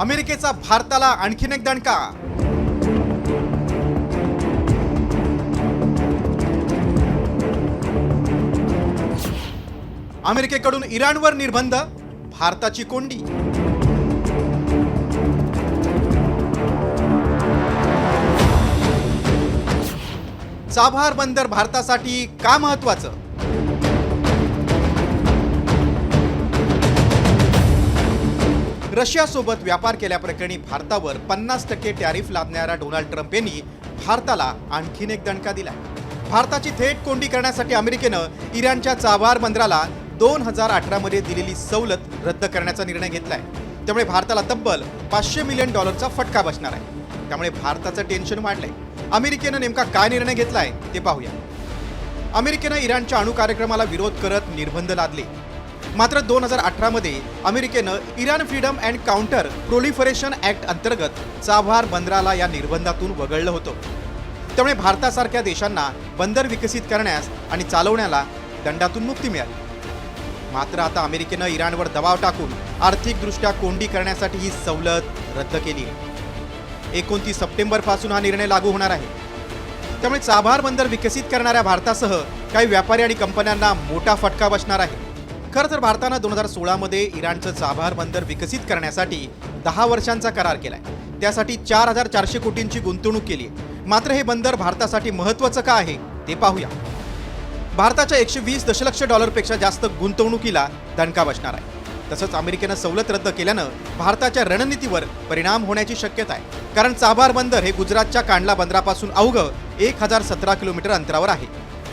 अमेरिकेचा भारताला आणखीन एक दणका. अमेरिकेकडून इराणवर निर्बंध भारताची कोंडी. चाभार बंदर भारतासाठी का महत्वाचं? रशियासोबत व्यापार केल्याप्रकरणी भारतावर पन्नास टक्के टॅरिफ लादणाऱ्या डोनाल्ड ट्रम्प यांनी भारताला आणखीन एक दणका दिला भारताची थेट कोंडी करण्यासाठी अमेरिकेनं इराणच्या चाभार बंदराला दोन हजार अठरामध्ये दिलेली सवलत रद्द करण्याचा निर्णय घेतलाय. त्यामुळे भारताला तब्बल पाचशे मिलियन डॉलरचा फटका बसणार आहे. त्यामुळे भारताचं टेन्शन वाढलंय. अमेरिकेनं नेमका काय निर्णय घेतलाय ते पाहूया. अमेरिकेनं इराणच्या अणु कार्यक्रमाला विरोध करत निर्बंध लादले. मात्र दोन हजार अठरामध्ये अमेरिकेनं Iran freedom and counter proliferation act अंतर्गत चाभार बंदराला या निर्बंधातून वगळलं होतं. त्यामुळे भारतासारख्या देशांना बंदर विकसित करण्यास आणि चालवण्याला दंडातून मुक्ती मिळाली. मात्र आता अमेरिकेनं इराणवर दबाव टाकून आर्थिकदृष्ट्या कोंडी करण्यासाठी ही सवलत रद्द केली आहे. एकोणतीस सप्टेंबरपासून हा निर्णय लागू होणार आहे. त्यामुळे चाभार बंदर विकसित करणाऱ्या भारतासह काही व्यापारी आणि कंपन्यांना मोठा फटका बसणार आहे. खरं तर भारतानं दोन हजार सोळामध्ये इराणचं चाभार बंदर विकसित करण्यासाठी दहा वर्षांचा करार केलाय. त्यासाठी चार हजार चारशे कोटींची गुंतवणूक केली मात्र हे बंदर भारतासाठी महत्त्वाचं का आहे ते पाहूया. भारताच्या एकशे वीस दशलक्ष डॉलरपेक्षा जास्त गुंतवणुकीला दणका बसणार आहे. तसंच अमेरिकेनं सवलत रद्द केल्यानं भारताच्या रणनीतीवर परिणाम होण्याची शक्यता आहे. कारण चाबार बंदर हे गुजरातच्या कांडला बंदरापासून अवघं एक हजार सतरा किलोमीटर अंतरावर आहे.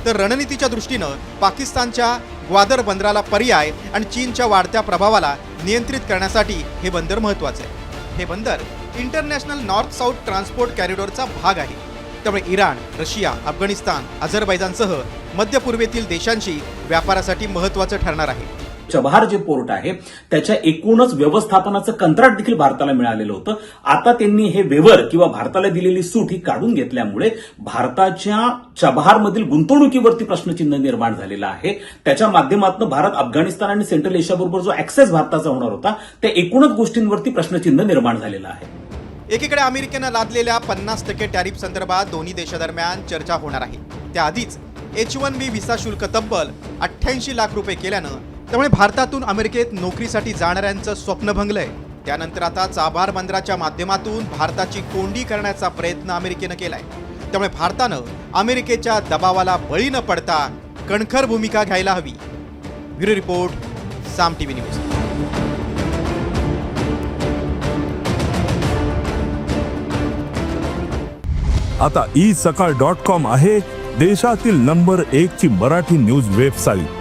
तर रणनीतीच्या दृष्टीनं पाकिस्तानच्या ग्वादर बंदराला पर्याय आणि चीनच्या वाढत्या प्रभावाला नियंत्रित करण्यासाठी हे बंदर महत्त्वाचं आहे. हे बंदर इंटरनॅशनल नॉर्थ साऊथ ट्रान्सपोर्ट कॅरिडॉरचा भाग आहे. त्यामुळे इराण रशिया अफगाणिस्तान अझरबैजानसह मध्य पूर्वेतील देशांशी व्यापारासाठी महत्त्वाचं ठरणार आहे. चबहार जे पोर्ट आहे त्याच्या एकूणच व्यवस्थापनाचं कंत्राट देखील भारताला मिळालेलं होतं. आता त्यांनी हे वेवर किंवा भारताला दिलेली सूट ही काढून घेतल्यामुळे भारताच्या चबहारमधील गुंतवणुकीवरती प्रश्नचिन्ह निर्माण झालेलं आहे. त्याच्या माध्यमातून भारत अफगाणिस्तान आणि सेंट्रल एशियाबरोबर जो ऍक्सेस भारताचा होणार होता त्या एकूणच गोष्टींवरती प्रश्नचिन्ह निर्माण झालेलं आहे. एकीकडे अमेरिकेनं लादलेल्या पन्नास टक्के टॅरिफ संदर्भात दोन्ही देशादरम्यान चर्चा होणार आहे. त्याआधीच एच वन बी व्हिसा शुल्क तब्बल अठ्ठ्याऐंशी लाख रुपये केल्यानं त्यामुळे भारतातून अमेरिकेत नोकरीसाठी जाणाऱ्यांचं स्वप्न भंगलंय. त्यानंतर आता चाबार बंदराच्या माध्यमातून भारताची कोंडी करण्याचा प्रयत्न अमेरिकेनं केलाय. त्यामुळे भारतानं अमेरिकेच्या दबावाला बळी न पडता कणखर भूमिका घ्यायला हवी. Bureau report Saam TV news. आता ई सकाळ डॉट कॉम आहे देशातील नंबर एक ची मराठी न्यूज वेबसाईट.